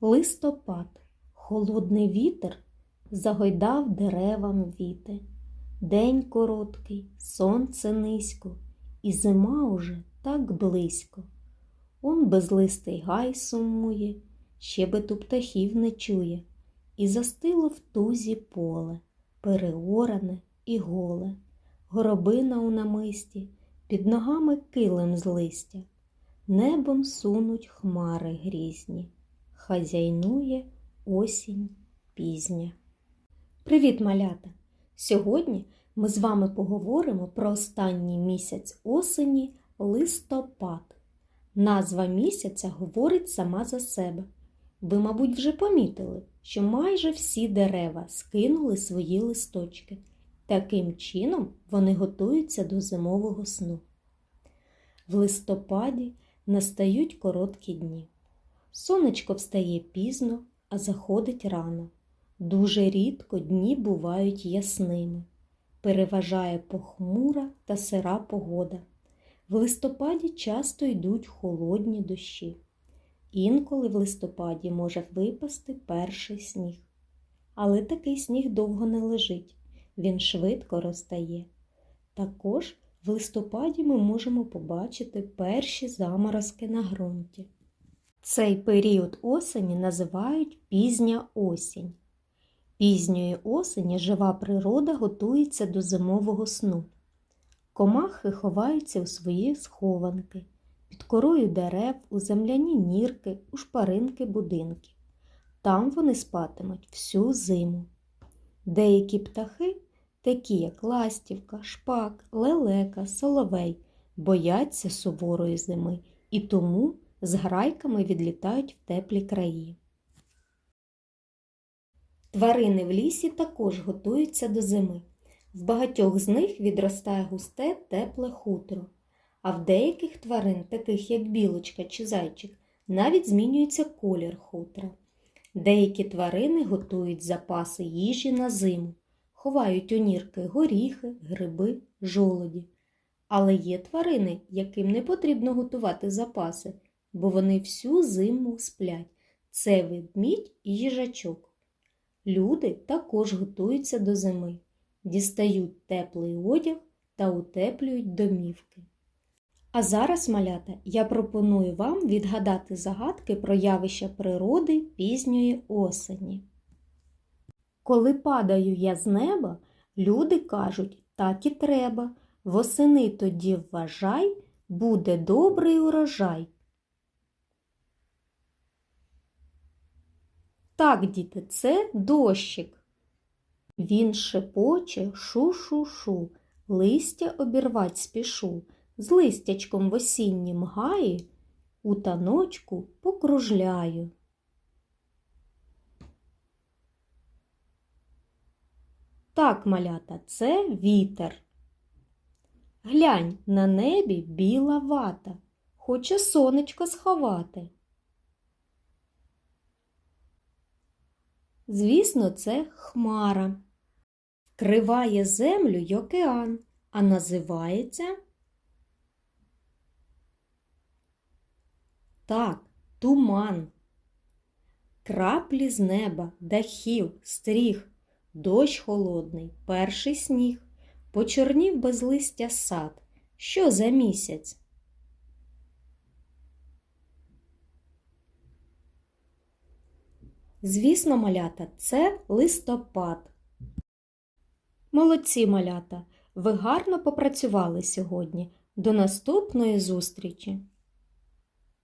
Листопад, холодний вітер загойдав деревам віти. День короткий, сонце низько, і зима уже так близько. Он безлистий гай сумує, щебету птахів не чує, і застило в тузі поле, переоране і голе, горобина у намисті, під ногами килим з листя, небом сунуть хмари грізні, хазяйнує осінь пізня. Привіт, малята! Сьогодні ми з вами поговоримо про останній місяць осені листопад. Назва місяця говорить сама за себе. Ви, мабуть, вже помітили, що майже всі дерева скинули свої листочки. Таким чином вони готуються до зимового сну. В листопаді настають короткі дні. Сонечко встає пізно, а заходить рано. Дуже рідко дні бувають ясними. Переважає похмура та сира погода. В листопаді часто йдуть холодні дощі. Інколи в листопаді може випасти перший сніг. Але такий сніг довго не лежить, він швидко розтає. Також в листопаді ми можемо побачити перші заморозки на ґрунті. Цей період осені називають пізня осінь. Пізньої осені жива природа готується до зимового сну. Комахи ховаються у свої схованки, під корою дерев, у земляні нірки, у шпаринки будинків. Там вони спатимуть всю зиму. Деякі птахи, такі як ластівка, шпак, лелека, соловей, бояться суворої зими і тому з грайками відлітають в теплі краї. Тварини в лісі також готуються до зими. В багатьох з них відростає густе тепле хутро, а в деяких тварин, таких як білочка чи зайчик, навіть змінюється колір хутра. Деякі тварини готують запаси їжі на зиму, ховають у нірки горіхи, гриби, жолоді. Але є тварини, яким не потрібно готувати запаси, бо вони всю зиму сплять. Це ведмідь і їжачок. Люди також готуються до зими, дістають теплий одяг та утеплюють домівки. А зараз, малята, я пропоную вам відгадати загадки про явища природи пізньої осені. Коли падаю я з неба, люди кажуть, так і треба. Восени тоді вважай, буде добрий урожай. Так, діти, це дощик. Він шепоче шу-шу-шу, листя обірвать спішу, з листячком в осіннім гаї у таночку покружляю. Так, малята, це вітер. Глянь, на небі біла вата, хоче сонечко сховати. Звісно, це хмара. Вкриває землю й океан, а називається так, туман. Краплі з неба, дахів, стріх, дощ холодний, перший сніг, почорнів без листя сад. Що за місяць? Звісно, малята, це листопад. Молодці малята! Ви гарно попрацювали сьогодні. До наступної зустрічі!